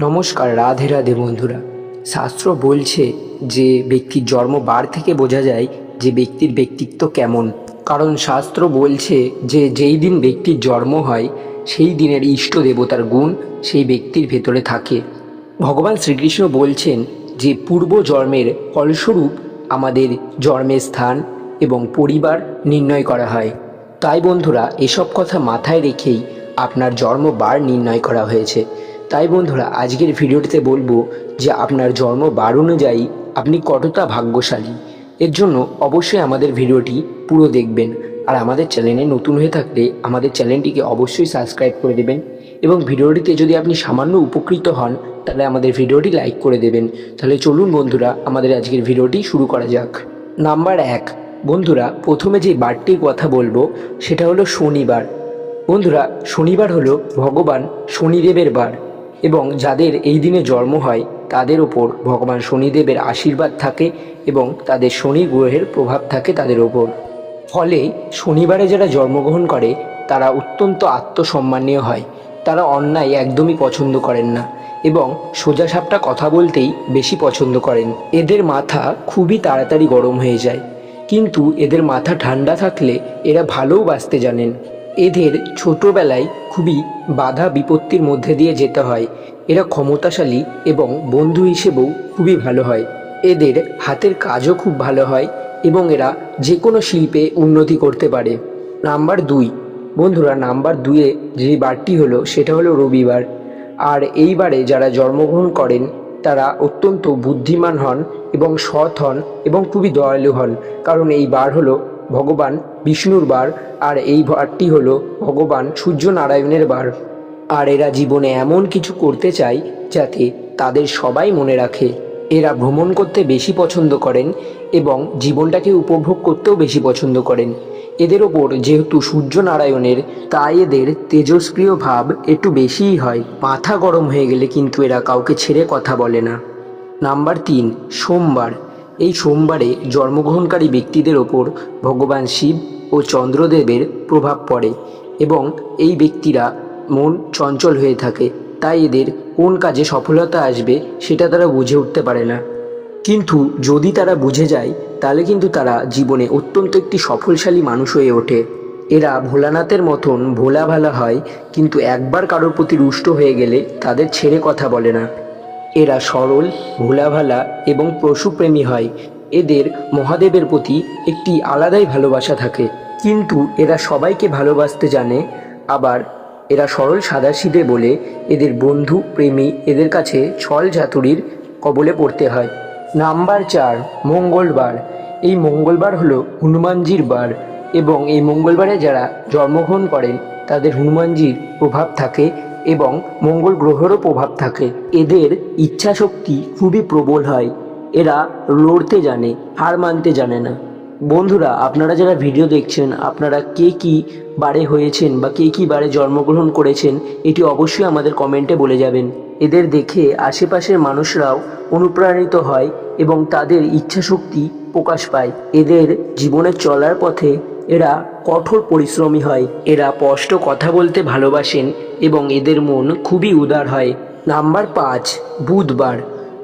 নমস্কার, রাধে রাধে বন্ধুরা। শাস্ত্র বলছে যে ব্যক্তির জন্ম বার থেকে বোঝা যায় যে ব্যক্তির ব্যক্তিত্ব কেমন। কারণ শাস্ত্র বলছে যে যেই দিন ব্যক্তির জন্ম হয়, সেই দিনের ইষ্ট দেবতার গুণ সেই ব্যক্তির ভেতরে থাকে। ভগবান শ্রীকৃষ্ণ বলছেন যে পূর্ব জন্মের ফলস্বরূপ আমাদের জন্মের স্থান এবং পরিবার নির্ণয় করা হয়। তাই বন্ধুরা, এসব কথা মাথায় রেখেই আপনার জন্ম বার নির্ণয় করা হয়েছে। তাই বন্ধুরা, আজকের ভিডিওটিতে বলব যে আপনার জন্ম বার অনুযায়ী আপনি কতটা ভাগ্যশালী। এর জন্য অবশ্যই আমাদের ভিডিওটি পুরো দেখবেন। আর আমাদের চ্যানেলে নতুন হয়ে থাকলে আমাদের চ্যানেলটিকে অবশ্যই সাবস্ক্রাইব করে দেবেন এবং ভিডিওটিতে যদি আপনি সামান্য উপকৃত হন, তাহলে আমাদের ভিডিওটি লাইক করে দেবেন। তাহলে চলুন বন্ধুরা, আমাদের আজকের ভিডিওটি শুরু করা যাক। নাম্বার এক, বন্ধুরা, প্রথমে যে বারটির কথা বলব, সেটা হলো শনিবার। বন্ধুরা, শনিবার হলো ভগবান শনিদেবের বার। এবং যাদের এই দিনে জন্ম হয়, তাদের ওপর ভগবান শনিদেবের আশীর্বাদ থাকে এবং তাদের শনি গ্রহের প্রভাব থাকে তাদের ওপর ফলে শনিবারে যারা জন্মগ্রহণ করে, তারা অত্যন্ত আত্মসম্মানীয় হয়। তারা অন্যায় একদমই পছন্দ করেন না এবং সোজা সাপটা কথা বলতেই বেশি পছন্দ করেন। এদের মাথা খুবই তাড়াতাড়ি গরম হয়ে যায়। কিন্তু এদের মাথা ঠান্ডা থাকলে এরা ভালোও বাঁচতে জানেন। এদের ছোটবেলায় খুবই বাধা বিপত্তির মধ্যে দিয়ে যেতে হয়। এরা ক্ষমতাশালী এবং বন্ধু হিসেবেও খুবই ভালো হয়। এদের হাতের কাজও খুব ভালো হয় এবং এরা যে কোনো শিল্পে উন্নতি করতে পারে। নাম্বার দুই। বন্ধুরা, নাম্বার দুয়ে যে বারটি হলো, সেটা হলো রবিবার। আর এইবারে যারা জন্মগ্রহণ করেন, তারা অত্যন্ত বুদ্ধিমান হন এবং সৎ হন এবং খুবই দয়ালু হন। কারণ এই বার হলো ভগবান বিষ্ণুর বার, আর এই বারটি হলো ভগবান সূর্য নারায়ণের বার। আর এরা জীবনে এমন কিছু করতে চায় যাতে তাদের সবাই মনে রাখে। এরা ভ্রমণ করতে বেশি পছন্দ করেন এবং জীবনটাকে উপভোগ করতেও বেশি পছন্দ করেন। এদের ওপর যেহেতু সূর্য নারায়ণের তাই এদের তেজস্ক্রিয় ভাব একটু বেশিই হয়। মাথা গরম হয়ে গেলে কিন্তু এরা কাউকে ছেড়ে কথা বলে না। নাম্বার তিন, সোমবার। এই সোমবারে জন্মগ্রহণকারী ব্যক্তিদের ওপর ভগবান শিব ও চন্দ্রদেবের প্রভাব পড়ে এবং এই ব্যক্তিরা মন চঞ্চল হয়ে থাকে। তাই এদের কোন কাজে সফলতা আসবে সেটা তারা বুঝে উঠতে পারে না। কিন্তু যদি তারা বুঝে যায়, তাহলে কিন্তু তারা জীবনে অত্যন্ত একটি সফলশালী মানুষ হয়ে ওঠে। এরা ভোলানাথের মতন ভোলা ভালা হয়, কিন্তু একবার কারোর প্রতি রুষ্ট হয়ে গেলে তাদের ছেড়ে কথা বলে না। এরা সরল, ভোলাভালা এবং পশুপ্রেমী হয়। এদের মহাদেবের প্রতি একটি আলাদাই ভালোবাসা থাকে। কিন্তু এরা সবাইকে ভালোবাসতে জানে, আবার এরা সরল সাদাসিধে বলে এদের বন্ধু, প্রেমী এদের কাছে ছল চাতুরির কবলে পড়তে হয়। নাম্বার চার, মঙ্গলবার। এই মঙ্গলবার হলো হনুমানজির বার এবং এই মঙ্গলবারে যারা জন্মগ্রহণ করেন, তাদের হনুমানজির প্রভাব থাকে এবং মঙ্গল গ্রহেরও প্রভাব থাকে। এদের ইচ্ছা শক্তি খুবই প্রবল হয়। এরা লড়তে জানে, হার মানতে জানে না। বন্ধুরা, আপনারা যারা ভিডিও দেখছেন, আপনারা কে কি বারে হয়েছেন বা কে কি বারে জন্মগ্রহণ করেছেন, এটি অবশ্যই আমাদের কমেন্টে বলে যাবেন। এদের দেখে আশেপাশের মানুষরাও অনুপ্রাণিত হয় এবং তাদের ইচ্ছা শক্তি প্রকাশ পায়। এদের জীবনে চলার পথে এরা কঠোর পরিশ্রমী হয়। এরা স্পষ্ট কথা বলতে ভালোবাসেন এবং এদের মন খুবই উদার হয়। নাম্বার পাঁচ, বুধবার।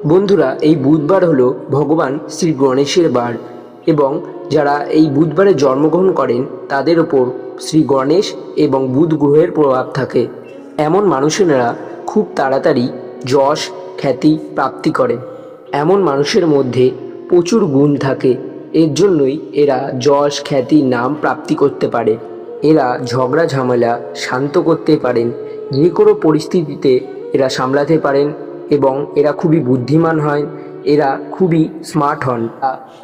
বন্ধুরা, এই বুধবার হলো ভগবান শ্রী গণেশের বার এবং যারা এই বুধবারে জন্মগ্রহণ করেন, তাদের ওপর শ্রী গণেশ এবং বুধ গ্রহের প্রভাব থাকে। এমন মানুষেরা খুব তাড়াতাড়ি যশ, খ্যাতি প্রাপ্তি করে এমন মানুষের মধ্যে প্রচুর গুণ থাকে। এর জন্যই এরা যশ, খ্যাতি, নাম প্রাপ্তি করতে পারে। এরা ঝগড়া, ঝামেলা শান্ত করতে পারেন। যে কোনো পরিস্থিতিতে এরা সামলাতে পারেন এবং এরা খুবই বুদ্ধিমান হয়। এরা খুবই স্মার্ট হন।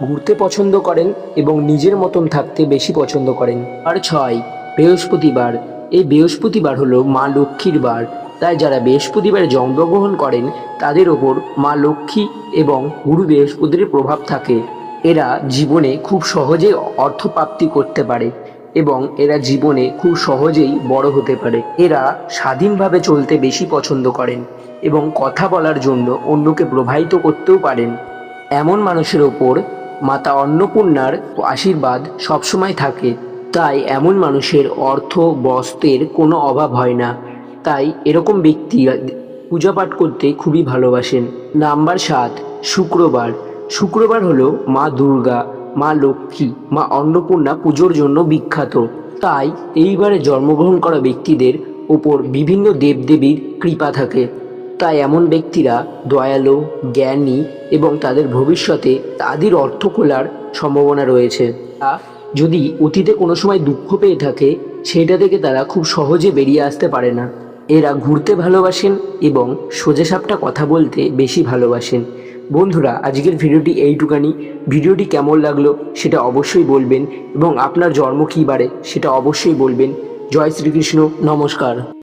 ঘুরতে পছন্দ করেন এবং নিজের মতন থাকতে বেশি পছন্দ করেন। আর ছয়, বৃহস্পতিবার। এই বৃহস্পতিবার হলো মা লক্ষ্মীর বার। তাই যারা বৃহস্পতিবারে জন্মগ্রহণ করেন, তাদের ওপর মা লক্ষ্মী এবং গুরু বৃহস্পতির প্রভাব থাকে। এরা জীবনে খুব সহজেই অর্থপ্রাপ্তি করতে পারে এবং এরা জীবনে খুব সহজেই বড় হতে পারে। এরা স্বাধীনভাবে চলতে বেশি পছন্দ করেন এবং কথা বলার জন্য অন্যকে প্রভাবিত করতেও পারেন। এমন মানুষের ওপর মাতা অন্নপূর্ণার আশীর্বাদ সবসময় থাকে। তাই এমন মানুষের অর্থ, বস্ত্রের কোনো অভাব হয় না। তাই এরকম ব্যক্তি পূজা পাঠ করতে খুবই ভালোবাসেন। নাম্বার সাত, শুক্রবার। শুক্রবার হলো মা দুর্গা, মা লক্ষ্মী, মা অন্নপূর্ণা পুজোর জন্য বিখ্যাত। তাই এইবারে জন্মগ্রহণ করা ব্যক্তিদের ওপর বিভিন্ন দেবদেবীর কৃপা থাকে। তাই এমন ব্যক্তিরা দয়ালু, জ্ঞানী এবং তাদের ভবিষ্যতে তাদের অর্থ খোলার সম্ভাবনা রয়েছে। তা যদি অতীতে কোনো সময় দুঃখ পেয়ে থাকে, সেটা থেকে তারা খুব সহজে বেরিয়ে আসতে পারে না। এরা ঘুরতে ভালোবাসেন এবং সোজাসাপটা কথা বলতে বেশি ভালোবাসেন। বন্ধুরা, আজকের ভিডিওটি এইটুকানি। ভিডিওটি কেমন লাগল সেটা অবশ্যই বলবেন এবং আপনার জন্ম কী বাড়ে সেটা অবশ্যই বলবেন। জয় শ্রীকৃষ্ণ, নমস্কার।